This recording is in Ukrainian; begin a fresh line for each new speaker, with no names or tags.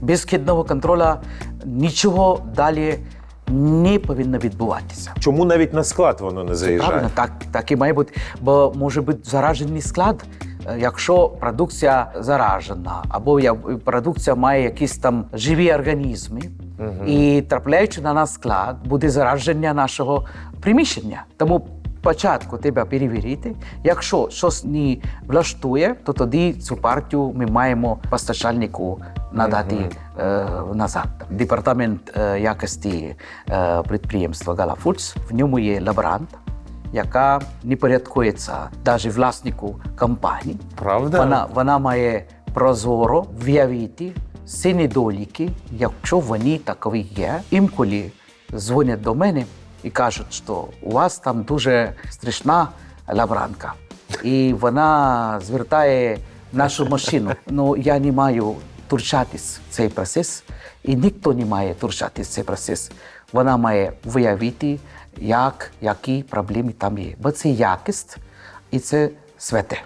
Без вхідного контролю нічого далі не повинно відбуватися.
Чому навіть на склад воно не заїжджає?
Правильно, так, так і має бути. Бо може бути заражений склад, е, якщо продукція заражена, або продукція має якісь там живі організми, і трапляючи на наш склад, буде зараження нашого приміщення. Тому спочатку треба перевірити. Якщо щось не влаштує, то тоді цю партію ми маємо постачальнику надати е, назад. Департамент е, якості е, підприємства Галафудс, в ньому є лаборант, яка не порядкується навіть власнику компанії.
Правда?
Вона, вона має прозоро виявити всі недоліки, якщо вони такові є. Інколи дзвонять до мене і кажуть, що у вас там дуже страшна лаборанка. І вона звертає нашу машину. Ну я не маю втручатись в цей процес, і ніхто не має втручатись в цей процес. Вона має виявити, як, які проблеми там є. Бо це якість і це святе.